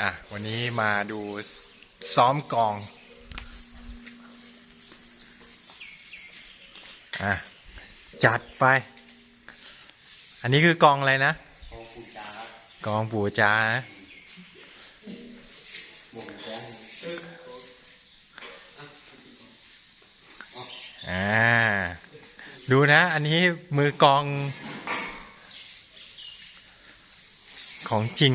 อะ วันนี้มาดูซ้อมกอง อะ จัดไป อันนี้คือกองอะไรนะของปูจ้ากองปู่จ้าอ่า ดูนะ อันนี้มือกอง ของจริง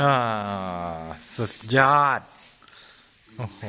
อ่า สุดยอด โอ้โห